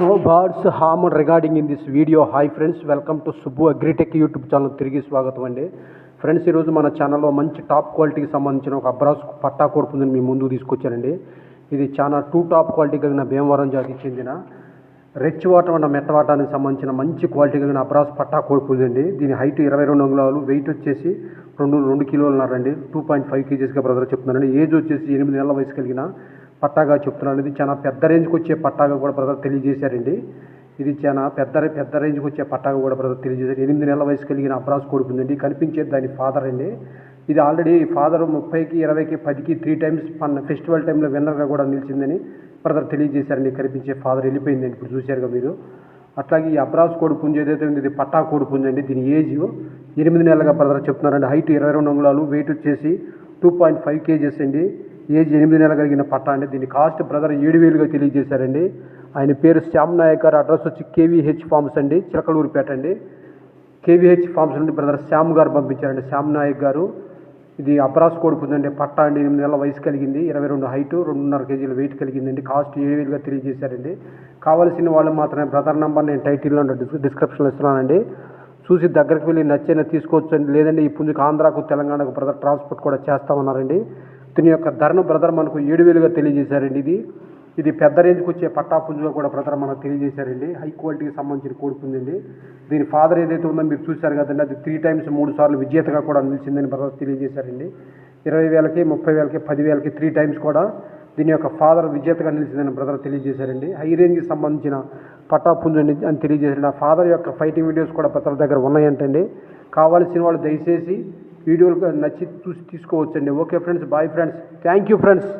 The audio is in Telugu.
No birds harm regarding in this video hi friends welcome to Subbu agritech YouTube channel తిరిగి స్వాగతం అండి ఫ్రెండ్స్ ఈరోజు మన ఛానల్లో మంచి టాప్ క్వాలిటీకి సంబంధించిన ఒక అబ్రాస్ పట్టా కోరుకుందని మీ ముందు తీసుకొచ్చానండి. ఇది చాలా టూ టాప్ క్వాలిటీ కలిగిన భీమవరం జాతికి చెందిన రెచ్ వాటర్ అన్న మెట్టవాటానికి సంబంధించిన మంచి క్వాలిటీ కలిగిన అబ్రాస్ పట్టా కోరుకుందండి దీని హైట్ ఇరవై రెండు అంగుళాలు వెయిట్ వచ్చేసి రెండు రెండు కిలోలున్నారండి టూ పాయింట్ ఫైవ్ కేజీస్గా బ్రదర్ చెప్తున్నారండి. ఏజ్ వచ్చేసి ఎనిమిది నెలల వయసు కలిగిన పట్టాగా చెప్తున్నాను. ఇది చాలా పెద్ద రేంజ్కి వచ్చే పట్టాగా కూడా బ్రదర్ తెలియజేశారండి. ఇది చాలా పెద్ద పెద్ద రేంజ్కి వచ్చే పట్టాగా కూడా బ్రదర్ తెలియజేశారు. ఎనిమిది నెలల వయసు కలిగిన అబ్రాస్ కొడుకుందండి కనిపించేది దాని ఫాదర్ అండి. ఇది ఆల్రెడీ ఫాదర్ ముప్పైకి ఇరవైకి పదికి త్రీ టైమ్స్ పన్న ఫెస్టివల్ టైంలో విన్నర్గా కూడా నిలిచిందని బ్రదర్ తెలియజేశారండి. కనిపించే ఫాదర్ వెళ్ళిపోయిందండి ఇప్పుడు చూశారుగా మీరు. అట్లాగే ఈ అబ్రాస్ కోడి పుంజు ఏదైతే ఉంది ఇది పట్టా కోడి పుంజు అండి దీని ఏజ్ ఎనిమిది నెలలుగా బ్రదర్ చెప్తున్నారండి. హైట్ ఇరవై రెండు అంగుళాలు వెయిట్ వచ్చేసి టూ పాయింట్ ఫైవ్ కేజెస్ అండి. ఏజ్ ఎనిమిది నెలలు కలిగిన పట్టా అండి. దీని కాస్ట్ బ్రదర్ ఏడు వేలుగా తెలియజేశారండి. ఆయన పేరు శ్యామ్ నాయక్ గారు. అడ్రస్ వచ్చి కేవీహెచ్ ఫార్మ్స్ అండి చిలకలూరుపేట అండి. కేవీహెచ్ ఫార్మ్స్ నుండి బ్రదర్ శ్యామ్ గారు పంపించారండి. శ్యామ్ నాయక్ గారు. ఇది అబ్రాస్ కొడుకుందండి పట్టా అండి. ఎనిమిది నెలల వయసు కలిగింది. ఇరవై రెండు హైటు రెండున్నర కేజీల వెయిట్ కలిగిందండి. కాస్ట్ ఏడు వేలుగా తెలియజేశారండి. కావాల్సిన వాళ్ళు మాత్రమే బ్రదర్ నెంబర్ నేను టైటిల్లో డిస్క్రిప్షన్లో ఇస్తున్నానండి. చూసి దగ్గరికి వెళ్ళి నచ్చిన తీసుకోవచ్చు అండి లేదంటే ఈ పుంజుకు ఆంధ్రాకు తెలంగాణకు బ్రదర్ ట్రాన్స్పోర్ట్ కూడా చేస్తామన్నారండి దీని యొక్క ధరను బ్రదర్ మనకు ఏడు వేలుగా తెలియజేశారండి ఇది. ఇది పెద్ద రేంజ్కి వచ్చే పట్టా పుంజుగా కూడా బ్రదర్ మనకు తెలియజేశారండి. హై క్వాలిటీకి సంబంధించిన కోడుకుందండి దీని ఫాదర్ ఏదైతే ఉందో మీరు చూశారు కదండి అది త్రీ టైమ్స్ మూడు సార్లు విజేతగా కూడా నిలిచిందని బ్రదర్ తెలియజేశారండి. ఇరవై వేలకి ముప్పై వేలకి పదివేలకి త్రీ టైమ్స్ కూడా దీని యొక్క ఫాదర్ విజేతగా నిలిచిందని బ్రదర్ తెలియజేశారండి. హై రేంజ్కి సంబంధించిన పట్టా పుంజండి అని తెలియజేశారండి. ఆ ఫాదర్ యొక్క ఫైటింగ్ వీడియోస్ కూడా బ్రదర్ దగ్గర ఉన్నాయంటండి. కావాల్సిన వాళ్ళు దయచేసి వీడియోలు నచ్చి చూసి తీసుకోవచ్చండి. Okay friends bye friends. Thank you friends.